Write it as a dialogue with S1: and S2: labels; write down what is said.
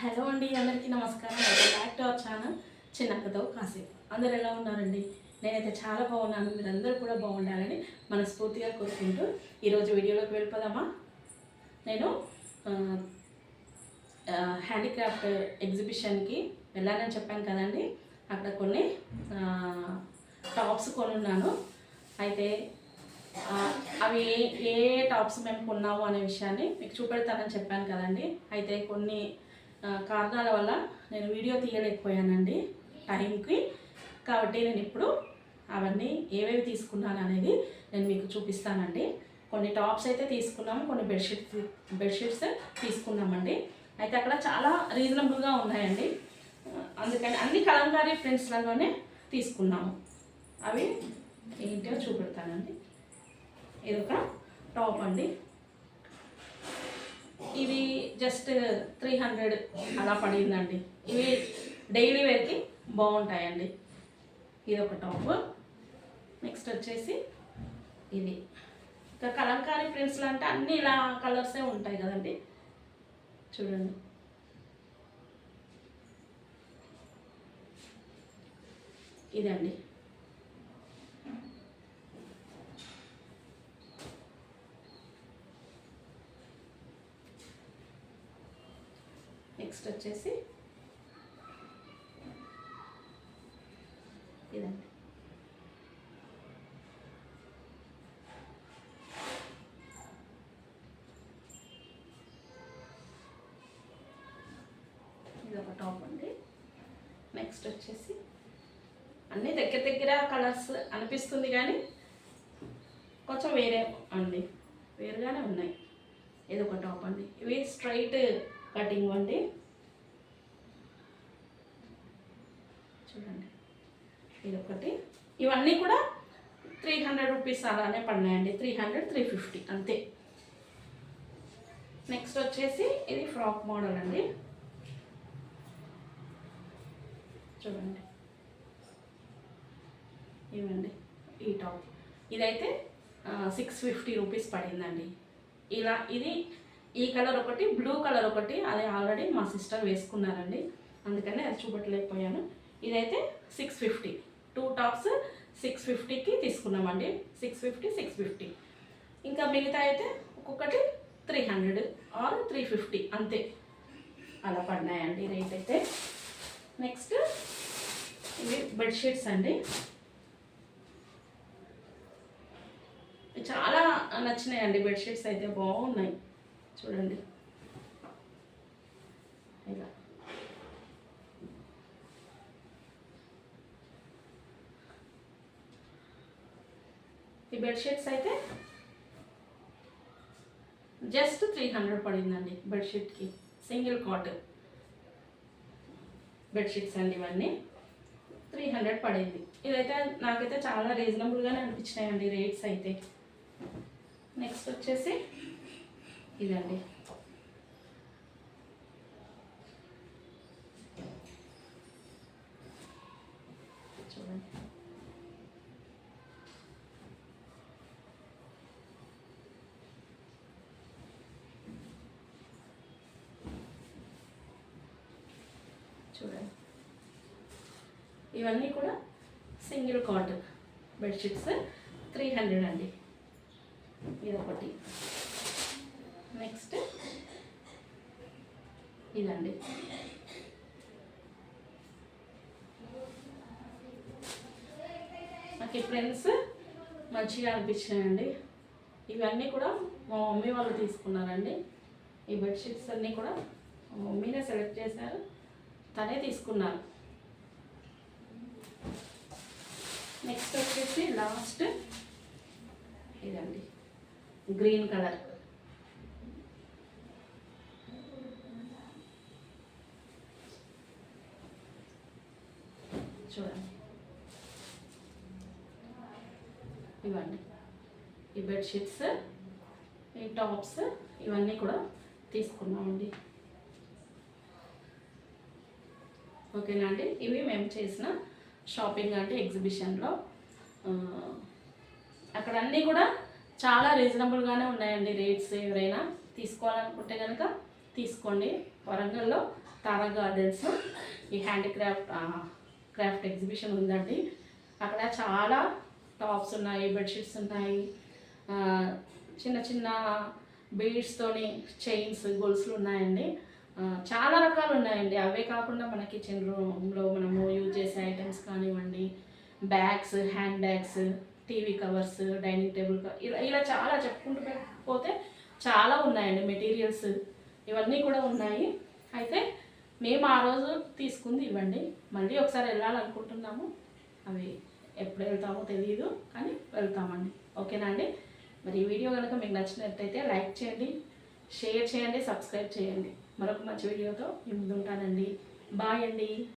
S1: Hello అండి అందరికీ నమస్కారం. Back to our channel. చిన్నక్కతో కాసేపు. అందరు ఎలా ఉన్నారండి? నేనైతే చాలా బాగున్నాను. మీరందరూ కూడా బాగుండాలని మనస్ఫూర్తిగా కోరుకుంటూ ఈరోజు వీడియోలోకి వెళ్ళిపోదామా? నేను హ్యాండిక్రాఫ్ట్ ఎగ్జిబిషన్కి వెళ్ళానని చెప్పాను కదండి. అక్కడ కొన్ని టాప్స్ కొనున్నాను. అయితే అవి ఏ ఏ టాప్స్ మేము కొన్నాము అనే విషయాన్ని మీకు చూపెడతానని చెప్పాను కదండి. అయితే కొన్ని కారణాల వల్ల నేను వీడియో తీయలేకపోయానండి టైంకి. కాబట్టి నేను ఇప్పుడు అవన్నీ ఏవేవి తీసుకున్నాను అనేది నేను మీకు చూపిస్తానండి. కొన్ని టాప్స్ అయితే తీసుకున్నాము కొన్ని బెడ్షీట్స్ బెడ్షీట్స్ తీసుకున్నామండి. అయితే అక్కడ చాలా రీజనబుల్గా ఉన్నాయండి. అందుకని అన్ని కలంకారీ ప్రింట్స్లలోనే తీసుకున్నాము. అవి ఏంటో చూపెడతానండి. ఇది ఒక టాప్ అండి. ఇవి జస్ట్ త్రీ హండ్రెడ్ అలా పడిందండి. ఇవి డైలీ వేర్కి బాగుంటాయండి. ఇది ఒక టాప్ నెక్స్ట్ వచ్చేసి ఇది. ఇంకా కలంకారీ ప్రింట్స్లు అంటే అన్ని ఇలా కలర్సే ఉంటాయి కదండి. చూడండి. ఇదండి. నెక్స్ట్ వచ్చేసి ఇదండి. ఇది ఒక టాప్ అండి. నెక్స్ట్ వచ్చేసి అన్నీ దగ్గర దగ్గర కలర్స్ అనిపిస్తుంది కానీ కొంచెం వేరే అండి. వేరుగానే ఉన్నాయి. ఇది ఒక టాప్ అండి. ఇవి స్ట్రైట్ కటింగ్ అండి చూడండి. ఇది ఒకటి ఇవన్నీ కూడా త్రీ హండ్రెడ్ రూపీస్ అలానే పడినాయండి. త్రీ హండ్రెడ్ త్రీ ఫిఫ్టీ అంతే. నెక్స్ట్ వచ్చేసి ఇది ఫ్రాక్ మోడల్ అండి. చూడండి. ఇవ్వండి. ఈ టాప్. ఇదైతే సిక్స్ ఫిఫ్టీ రూపీస్ పడిందండి. ఇలా ఇది ఈ కలర్ ఒకటి బ్లూ కలర్ ఒకటి అది ఆల్రెడీ మా సిస్టర్ వేసుకున్నారండి. అందుకని అది చూపట్లేకపోయాను. ఇదైతే six fifty two tops six ఫిఫ్టీకి తీసుకున్నామండి. సిక్స్ ఫిఫ్టీ సిక్స్ ఫిఫ్టీ ఇంకా మిగతా అయితే ఒక్కొక్కటి three hundred or three fifty అంతే. అలా పడినాయండి రేట్ అయితే. నెక్స్ట్ ఇవి బెడ్షీట్స్ అండి. చాలా నచ్చినాయండి బెడ్షీట్స్ అయితే. బాగున్నాయి. చూడండి. ఇలా. ఈ బెడ్షీట్స్ అయితే జస్ట్ త్రీ హండ్రెడ్ పడిందండి బెడ్షీట్కి సింగిల్ కాట్ బెడ్షీట్స్ అండి ఇవన్నీ. త్రీ హండ్రెడ్ పడింది. ఇదైతే నాకైతే చాలా రీజనబుల్గానే అనిపించినాయండి రేట్స్ అయితే. నెక్స్ట్ వచ్చేసి ఇదండి. చూడండి. చూడండి. ఇవన్నీ కూడా single cotton bedsheets three hundred అండి. ఇదొకటి. నెక్స్ట్. ఇదండి. నాకు ఈ ఫ్రెండ్స్ మంచిగా అనిపించినాయండి. ఇవన్నీ కూడా మా మమ్మీ వాళ్ళు తీసుకున్నారండి. ఈ బెడ్షీట్స్ అన్నీ కూడా మా మమ్మీనే సెలెక్ట్ చేశారు. తనే తీసుకున్నారు. నెక్స్ట్ వచ్చేసి లాస్ట్ ఇదండి. Green colour. చూడండి. ఇవ్వండి. ఈ బెడ్షీట్స్ ఈ టాప్స్ ఇవన్నీ కూడా తీసుకున్నామండి. ఓకేనా అండి? ఇవి మేము చేసిన షాపింగ్ అంటే ఎగ్జిబిషన్లో అక్కడ అన్నీ కూడా చాలా రీజనబుల్గానే ఉన్నాయండి రేట్స్ ఎవరైనా తీసుకోవాలనుకుంటే కనుక తీసుకోండి. వరంగల్లో తారా గార్డెన్స్ ఈ హ్యాండిక్రాఫ్ట్ క్రాఫ్ట్ ఎగ్జిబిషన్ ఉందండి. అక్కడ చాలా టాప్స్ ఉన్నాయి బెడ్షీట్స్ ఉన్నాయి. చిన్న చిన్న బీడ్స్తోని చైన్స్ గొలుసులు ఉన్నాయండి. చాలా రకాలు ఉన్నాయండి. అవే కాకుండా మన కిచెన్ రూమ్లో మనము యూజ్ చేసే ఐటమ్స్ కానివ్వండి bags handbags TV covers dining table ఇలా ఇలా చాలా చెప్పుకుంటూ పోతే చాలా ఉన్నాయండి మెటీరియల్స్. ఇవన్నీ కూడా ఉన్నాయి. అయితే మేము ఆ రోజు తీసుకుంది ఇవ్వండి. మళ్ళీ ఒకసారి వెళ్ళాలనుకుంటున్నాము. అవి ఎప్పుడు వెళ్తామో తెలియదు కానీ వెళ్తామండి. ఓకేనా అండి? మరి ఈ వీడియో కనుక మీకు నచ్చినట్టయితే లైక్ చేయండి షేర్ చేయండి సబ్స్క్రైబ్ చేయండి. మరొక మంచి వీడియోతో మీ ముందు ఉంటానండి. బాయ్ అండి.